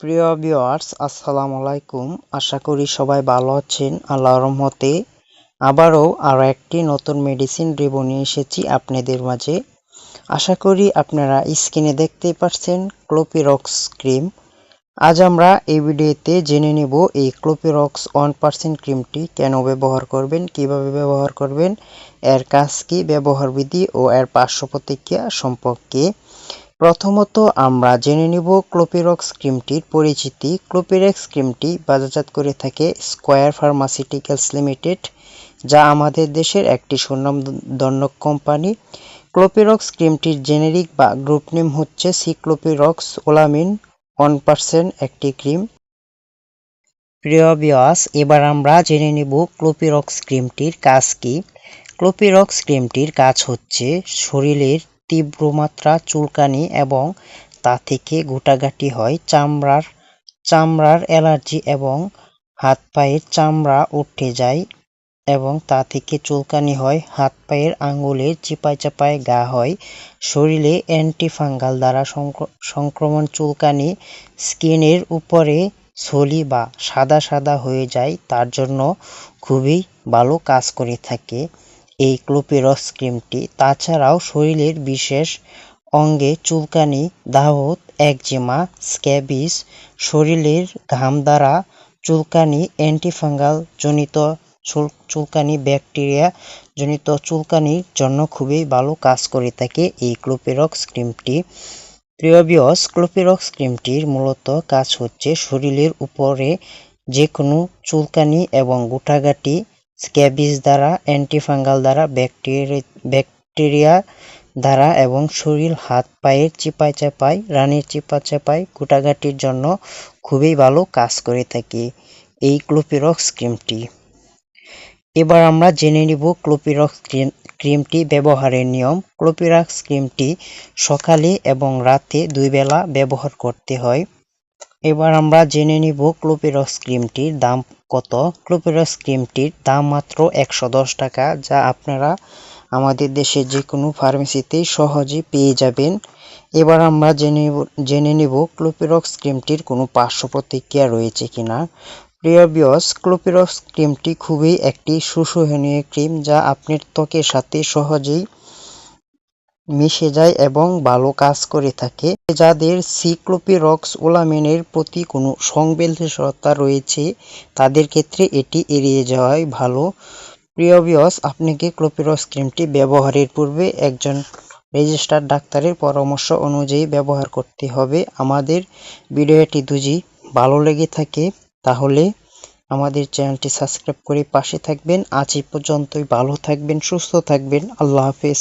প্রিয় ভিউয়ার্স আসসালামু আলাইকুম। আশা করি সবাই ভালো আছেন। আল্লাহর রহমতে আবারও আরও একটি নতুন মেডিসিন রিভিউ নিয়ে এসেছি আপনাদের মাঝে। আশা করি আপনারা স্ক্রিনে দেখতেই পাচ্ছেন ক্লোপিরক্স ক্রিম আজ আমরা এই ভিডিওতে জেনে নেব এই ক্লোপিরক্স ওয়ান পার্সেন্ট ক্রিমটি কেন ব্যবহার করবেন, কীভাবে ব্যবহার করবেন, এর কাজ কি ব্যবহার বিধি ও এর পার্শ্ব প্রতিক্রিয়া সম্পর্কে। প্রথমত আমরা জেনে নিব ক্লোপিরক্স ক্রিমটির পরিচিতি। ক্লোপিরেক্স ক্রিমটি বাজারজাত করে থাকে স্কোয়ার ফার্মাসিউটিক্যালস লিমিটেড, যা আমাদের দেশের একটি সুনামধন্য কোম্পানি। ক্লোপিরক্স ক্রিমটির জেনেরিক বা গ্রুপ নেম হচ্ছে সিক্লোপিরক্স ওলামিন ওয়ান পার্সেন্ট একটি ক্রিম। প্রিয় বিয়াস এবার আমরা জেনে নিব ক্লোপিরক্স ক্রিমটির কাজ কি। ক্লোপিরক্স ক্রিমটির কাজ হচ্ছে শরীরের তীব্র মাত্রা, চুলকানি এবং তা থেকে গোটাগাটি হয় চামড়ার চামড়ার অ্যালার্জি এবং হাত পায়ের চামড়া উঠে যায় এবং তা থেকে চুলকানি হয়। হাত পায়ের আঙ্গুলের চিপায় চাপায় গা হয়। শরীরে অ্যান্টিফাঙ্গাল দ্বারা সংক্রমণ, চুলকানি স্কিনের উপরে ছলি বা সাদা সাদা হয়ে যায়, তার জন্য খুবই ভালো কাজ করে থাকে। এই ক্লোপিরস ক্রিমটি। তাছাড়াও শরীরের বিশেষ অঙ্গে চুলকানি, দাহত, একজিমা স্ক্যাবিস শরীরের ঘাম দ্বারা চুলকানি, অ্যান্টিফাঙ্গাল জনিত চুলকানি, ব্যাকটেরিয়া জনিত চুলকানির জন্য খুবই ভালো কাজ করে থাকে এই ক্লোপিরক্স ক্রিমটি। প্রিয় বিয়স ক্লোপিরক্স ক্রিমটির মূলত কাজ হচ্ছে শরীরের উপরে যে কোনো চুলকানি এবং গুটাগাটি স্ক্যাবিস দ্বারা, অ্যান্টিফাঙ্গাল দ্বারা ব্যাকটেরিয়া ব্যাকটেরিয়া দ্বারা এবং শরীর, হাত পায়ের চিপায় চাপায় রানের চিপা চাপায় কুটাঘাটির জন্য খুবই ভালো কাজ করে থাকে এই ক্লোপিরক্স ক্রিমটি। এবার আমরা জেনে নিব ক্লোপিরক্স ক্রিম, ক্রিমটি ব্যবহারের নিয়ম। ক্লোপিরক্স ক্রিমটি সকালে এবং রাতে দুই বেলা ব্যবহার করতে হয়। এবার আমরা জেনে নিব ক্লোপিরক্স ক্রিমটির দাম কত। ক্লোপিরক্স ক্রিমটির দাম মাত্র একশো দশ টাকা, যা আপনারা আমাদের দেশে যে কোনো ফার্মেসিতেই সহজে পেয়ে যাবেন। এবার আমরা জেনে জেনে নেব ক্লোপেরক্স ক্রিমটির কোনো পার্শ্ব প্রতিক্রিয়া রয়েছে কিনা। প্রিয় বিয়স ক্লোপিরক্স ক্রিমটি খুবই একটি সুসহনীয় ক্রিম, যা আপনার ত্বকের সাথে সহজেই মিশে যায় এবং ভালো কাজ করে থাকে। যাদের সিক্লোপিরক্স ওলামিনের প্রতি কোনো সংবেদনশীলতা রয়েছে, তাদের ক্ষেত্রে এটি এড়িয়ে যাওয়াই ভালো। প্রিয় বিয়স আপনাকে ক্লোপিরক্স ক্রিমটি ব্যবহারের পূর্বে একজন রেজিস্টার ডাক্তারের পরামর্শ অনুযায়ী ব্যবহার করতে হবে। আমাদের ভিডিওটি দুজি ভালো লেগে থাকে, তাহলে আমাদের চ্যানেলটি সাবস্ক্রাইব করে পাশে থাকবেন। আজ এই পর্যন্তই। ভালো থাকবেন, সুস্থ থাকবেন। আল্লাহ হাফেজ।